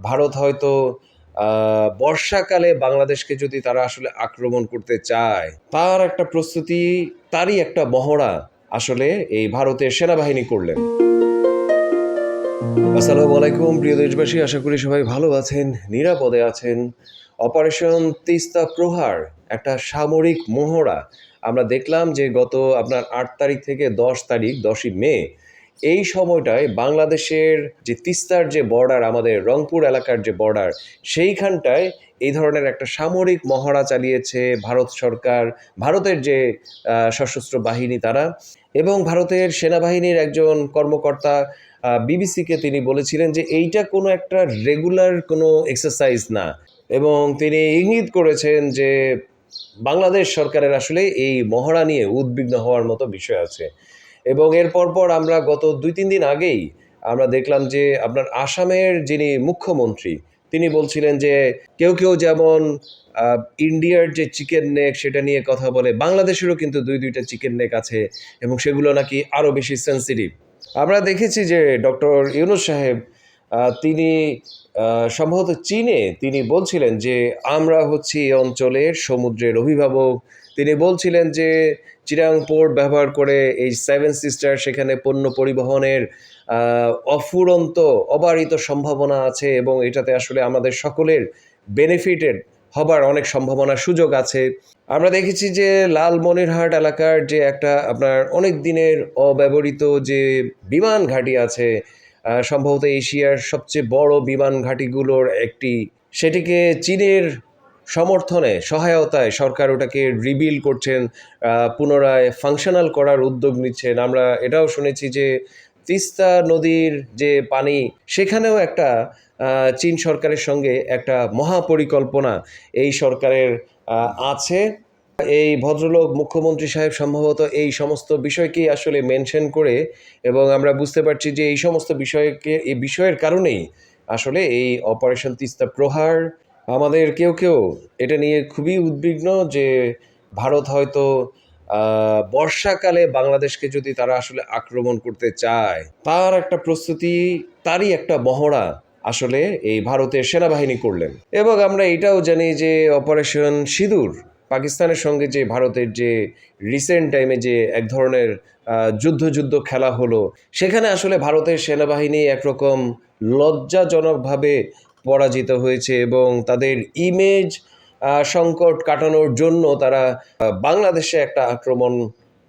ভারত হয়তো বর্ষাকালে বাংলাদেশকে যদি তারা আসলে আক্রমণ করতে চায়, তার একটা প্রস্তুতি, তারই একটা মহড়া আসলে এই ভারতের সেনাবাহিনী করলেন। আসসালামু আলাইকুম, প্রিয় দেশবাসী, আশা করি সবাই ভালো আছেন, নিরাপদে আছেন। অপারেশন তিস্তা প্রহার, একটা সামরিক মহড়া। আমরা দেখলাম যে গত আপনার আট তারিখ থেকে দশ তারিখ, দশই মে এই সময়টায় বাংলাদেশের যে তিস্তার যে বর্ডার, আমাদের রংপুর এলাকার যে বর্ডার, সেইখানটায় এই ধরনের একটা সামরিক মহড়া চালিয়েছে ভারত সরকার, ভারতের যে সশস্ত্র বাহিনী তারা এবং ভারতের সেনাবাহিনীর একজন কর্মকর্তা বিবিসিকে তিনি বলেছিলেন যে এইটা কোনো একটা রেগুলার কোনো এক্সারসাইজ না এবং তিনি ইঙ্গিত করেছেন যে বাংলাদেশ সরকারের আসলে এই মহড়া নিয়ে উদ্বিগ্ন হওয়ার মতো বিষয় আছে। এবং এর পরপর আমরা গত দুই, তিন দিন আগেই আমরা দেখলাম যে আপনার আসামের যিনি মুখ্যমন্ত্রী, তিনি বলছিলেন যে কেউ কেউ যেমন ইন্ডিয়ার যে চিকেন নেক সেটা নিয়ে কথা বলে, বাংলাদেশেরও কিন্তু দুই, দুইটা চিকেন নেক আছে এবং সেগুলো নাকি আরও বেশি সেন্সিটিভ আমরা দেখেছি যে ডক্টর ইউনুস সাহেব তিনি সম্ভবত চীনে তিনি বলছিলেন যে, আমরা হচ্ছি এই অঞ্চলের সমুদ্রের অভিভাবক। তিনি বলছিলেন যে, চিরাং পোর্ট ব্যবহার করে এই সেভেন সিস্টার সেখানে পণ্য পরিবহনের অফুরন্ত, অবারিত সম্ভাবনা আছে এবং এটাতে আসলে আমাদের সকলের বেনিফিটেড হবার অনেক সম্ভাবনা সুযোগ আছে। আমরা দেখেছি যে, লালমনিরহাট এলাকার যে একটা আপনার অনেক দিনের অব্যবহৃত যে বিমান ঘাঁটি আছে সম্ভবত এশিয়ার সবচেয়ে বড় বিমান ঘাঁটিগুলোর একটি। সেটিকে চীনের সমর্থনে, সহায়তায় সরকার ওটাকে রিবিল করছেন পুনরায় ফাংশনাল করার উদ্যোগ নিচ্ছেন। আমরা এটাও শুনেছি যে তিস্তা নদীর যে পানি, সেখানেও একটা চীন সরকারের সঙ্গে একটা মহাপরিকল্পনা এই সরকারের আছে। এই ভদ্রলোক মুখ্যমন্ত্রী সাহেব সম্ভবত এই সমস্ত বিষয়কেই আসলে মেনশন করে এবং আমরা বুঝতে পারছি যে এই সমস্ত বিষয়কে, এই বিষয়ের কারণেই আসলে এই অপারেশন তিস্তা প্রহার আমাদের কেউ কেউ এটা নিয়ে খুবই উদ্বিগ্ন যে ভারত হয়তো বর্ষাকালে বাংলাদেশকে যদি তারা আসলে আক্রমণ করতে চায়, তার একটা প্রস্তুতি, তারই একটা মহড়া আসলে এই ভারতের সেনাবাহিনী করলেন। এবং আমরা এটাও জানি যে অপারেশন সিঁদুর পাকিস্তানের সঙ্গে যে ভারতের যে রিসেন্ট টাইমে যে এক ধরনের যুদ্ধ যুদ্ধ খেলা হলো, সেখানে আসলে ভারতের সেনাবাহিনী একরকম লজ্জাজনকভাবে পরাজিত হয়েছে এবং তাদের ইমেজ সংকট কাটানোর জন্য তারা বাংলাদেশে একটা আক্রমণ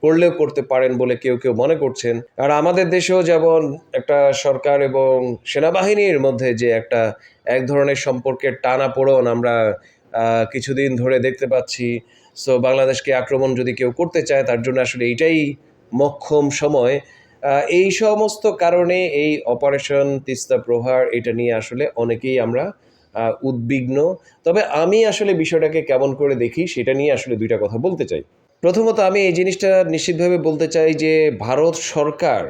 করলেও করতে পারেন বলে কেউ কেউ মনে করছেন। আর আমাদের দেশেও যেমন একটা সরকার এবং সেনাবাহিনীর মধ্যে যে একটা এক ধরনের সম্পর্কের টানা পোড়ন আমরা কিছুদিন ধরে দেখতে পাচ্ছি। সো বাংলাদেশকে আক্রমণ যদি কেউ করতে চায়, তার জন্য আসলে এইটাই মক্ষম সময়। এই সমস্ত কারণে এই অপারেশন তিস্তা প্রহার, এটা নিয়ে আসলে অনেকেই আমরা উদ্বিগ্ন। তবে আমি আসলে বিষয়টাকে কেমন করে দেখি, সেটা নিয়ে আসলে দুইটা কথা বলতে চাই। প্রথমত, আমি এই জিনিসটা নিশ্চিতভাবে বলতে চাই যে, ভারত সরকার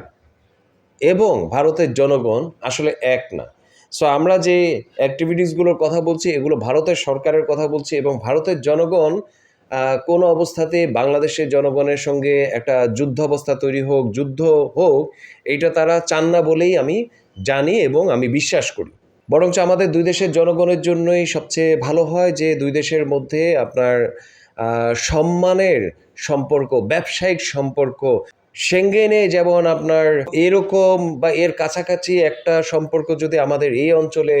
এবং ভারতের জনগণ আসলে এক না। সো আমরা যে অ্যাক্টিভিটিসগুলোর কথা বলছি, এগুলো ভারতের সরকারের কথা বলছি এবং ভারতের জনগণ কোনো অবস্থাতে বাংলাদেশের জনগণের সঙ্গে একটা যুদ্ধ অবস্থা তৈরি হোক, যুদ্ধ হোক, এইটা তারা চান না বলেই আমি জানি এবং আমি বিশ্বাস করি। বরঞ্চ আমাদের দুই দেশের জনগণের জন্যই সবচেয়ে ভালো হয় যে দুই দেশের মধ্যে আপনার সম্মানের সম্পর্ক, ব্যবসায়িক সম্পর্ক সেঙ্গেনে যেমন আপনার এরকম বা এর কাছাকাছি একটা সম্পর্ক যদি আমাদের এই অঞ্চলে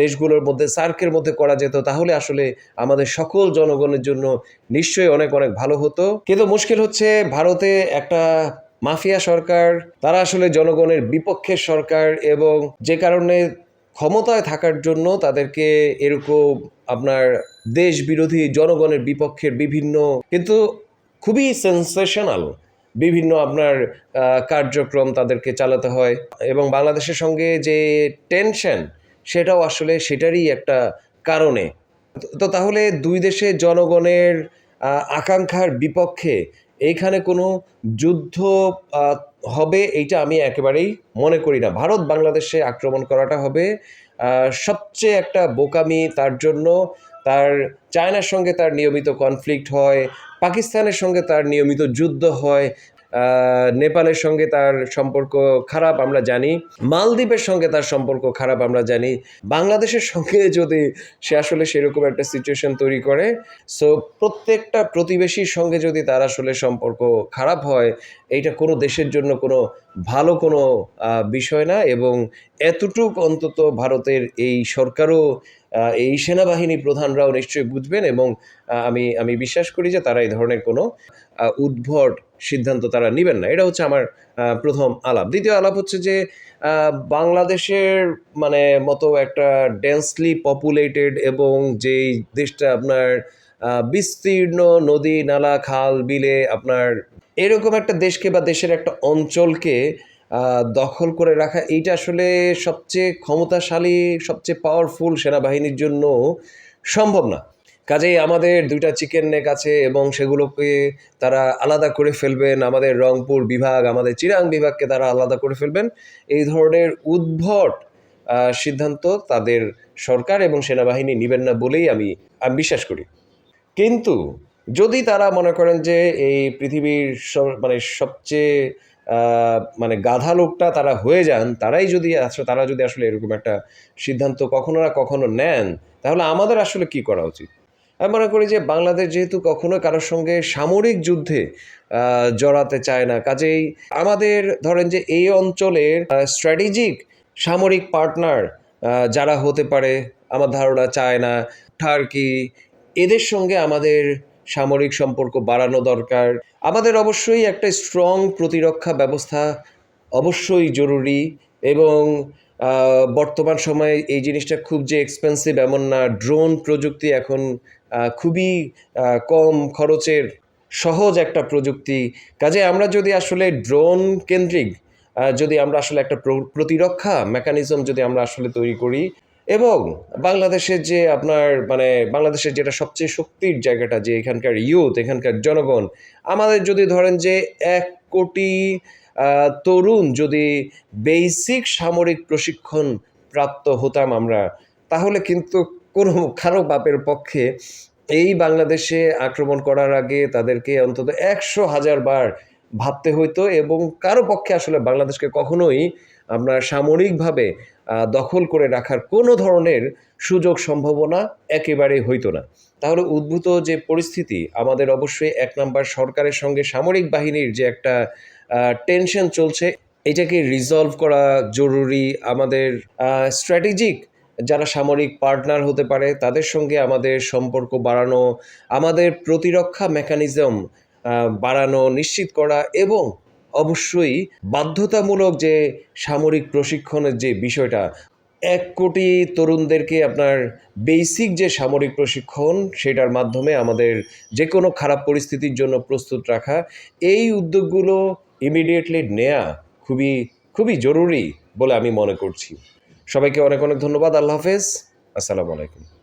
দেশগুলোর মধ্যে, সার্কের মধ্যে করা যেত, তাহলে আসলে আমাদের সকল জনগণের জন্য নিশ্চয়ই অনেক অনেক ভালো হতো। কিন্তু মুশকিল হচ্ছে ভারতে একটা মাফিয়া সরকার, তারা আসলে জনগণের বিপক্ষের সরকার এবং যে কারণে ক্ষমতায় থাকার জন্য তাদেরকে এরকম আপনার দেশ বিরোধী জনগণের বিপক্ষের বিভিন্ন, কিন্তু খুবই সেন্সেশনাল বিভিন্ন আপনার কার্যক্রম তাদেরকে চালাতে হয় এবং বাংলাদেশের সঙ্গে যে টেনশন সেটাও আসলে সেটারই একটা কারণে। তো- তাহলে দুই দেশের জনগণের আকাঙ্ক্ষার বিপক্ষে এইখানে কোনো যুদ্ধ হবে এইটা আমি একেবারেই মনে করি না। ভারত বাংলাদেশে আক্রমণ করাটা হবে সবচেয়ে একটা বোকামি তার জন্য। তার, চায়নার সঙ্গে তার নিয়মিত কনফ্লিক্ট হয় পাকিস্তানের সঙ্গে তার নিয়মিত যুদ্ধ হয় নেপালের সঙ্গে তার সম্পর্ক খারাপ আমরা জানি, মালদ্বীপের সঙ্গে তার সম্পর্ক খারাপ আমরা জানি, বাংলাদেশের সঙ্গে যদি সে আসলে সেরকম একটা সিচুয়েশন তৈরি করে সো প্রত্যেকটা প্রতিবেশীর সঙ্গে যদি তার আসলে সম্পর্ক খারাপ হয়, এইটা কোনো দেশের জন্য কোনো ভালো কোনো বিষয় না এবং এতটুক অন্তত ভারতের এই সরকারও এই সেনাবাহিনী প্রধানরাও নিশ্চয়ই বুঝবেন এবং আমি আমি বিশ্বাস করি যে তারা এই ধরনের কোনো উদ্ভট সিদ্ধান্ত তারা নেবেন না। এটা হচ্ছে আমার প্রথম আলাপ। দ্বিতীয় আলাপ হচ্ছে যে বাংলাদেশের মানে মতো একটা ডেন্সলি পপুলেটেড এবং যেই দেশটা আপনার বিস্তীর্ণ নদী, নালা, খাল, বিলে আপনার, এরকম একটা দেশকে বা দেশের একটা অঞ্চলকে দখল করে রাখা। এইটা আসলে সবচেয়ে ক্ষমতাশালী, সবচেয়ে পাওয়ারফুল সেনাবাহিনীর জন্য সম্ভব না। কাজেই আমাদের দুইটা চিকেন নেক আছে এবং সেগুলোকে তারা আলাদা করে ফেলবেন। আমাদের রংপুর বিভাগ, আমাদের চিরাং বিভাগকে তারা আলাদা করে ফেলবেন। এই ধরনের উদ্ভট সিদ্ধান্ত তাদের সরকার এবং সেনাবাহিনী নেবেন না বলেই আমি আমি বিশ্বাস করি। কিন্তু যদি তারা মনে করেন যে এই পৃথিবীর মানে সবচেয়ে মানে গাধা লোকটা তারা হয়ে যান, তারাই যদি আসলে তারা যদি আসলে এরকম একটা সিদ্ধান্ত কখনো না কখনো নেন, তাহলে আমাদের আসলে কি করা উচিত? আমি মনে করি যে বাংলাদেশ যেহেতু কখনো কারোর সঙ্গে সামরিক যুদ্ধে জড়াতে চায় না, কাজেই আমাদের ধরেন যে এই অঞ্চলের স্ট্র্যাটেজিক সামরিক পার্টনার যারা হতে পারে, আমার ধারণা চায়না টার্কি এদের সঙ্গে আমাদের সামরিক সম্পর্ক বাড়ানো দরকার। আমাদের অবশ্যই একটা স্ট্রং প্রতিরক্ষা ব্যবস্থা অবশ্যই জরুরি এবং বর্তমান সময়ে এই জিনিসটা খুব যে এক্সপেন্সিভ এমন না। ড্রোন প্রযুক্তি এখন খুবই কম খরচের সহজ একটা প্রযুক্তি। কাজে আমরা যদি আসলে ড্রোন কেন্দ্রিক যদি আমরা আসলে একটা প্র- প্রতিরক্ষা মেকানিজম যদি আমরা আসলে তৈরি করি এবং বাংলাদেশের যে আপনার মানে বাংলাদেশের যেটা সবচেয়ে শক্তির জায়গাটা যে এখানকার ইউথ এখানকার জনগণ, আমাদের যদি ধরেন যে এক কোটি তরুণ যদি বেসিক সামরিক প্রশিক্ষণ প্রাপ্ত হতাম আমরা, তাহলে কিন্তু কোনো কারও বাপের পক্ষে এই বাংলাদেশে আক্রমণ করার আগে তাদেরকে অন্তত একশো হাজার বার ভাবতে হইতো এবং কারও পক্ষে আসলে বাংলাদেশকে কখনোই আপনার সামরিকভাবে দখল করে রাখার কোনো ধরনের সুযোগ সম্ভাবনা একেবারেই হইতো না। তাহলে উদ্ভূত যে পরিস্থিতি, আমাদের অবশ্যই এক নাম্বার সরকারের সঙ্গে সামরিক বাহিনীর যে একটা টেনশন চলছে, এটাকে রিজলভ করা জরুরি। আমাদের স্ট্র্যাটেজিক যারা সামরিক পার্টনার হতে পারে, তাদের সঙ্গে আমাদের সম্পর্ক বাড়ানো, আমাদের প্রতিরক্ষা মেকানিজম বাড়ানো নিশ্চিত করা এবং অবশ্যই বাধ্যতামূলক যে সামরিক প্রশিক্ষণের যে বিষয়টা, এক কোটি তরুণদেরকে আপনার বেসিক যে সামরিক প্রশিক্ষণ সেটার মাধ্যমে আমাদের যে কোনো খারাপ পরিস্থিতির জন্য প্রস্তুত রাখা, এই উদ্যোগগুলো ইমিডিয়েটলি নেয়া খুবই খুবই জরুরি বলে আমি মনে করছি। সবাইকে অনেক অনেক ধন্যবাদ, আল্লাহ হাফেজ। আসসালামু আলাইকুম।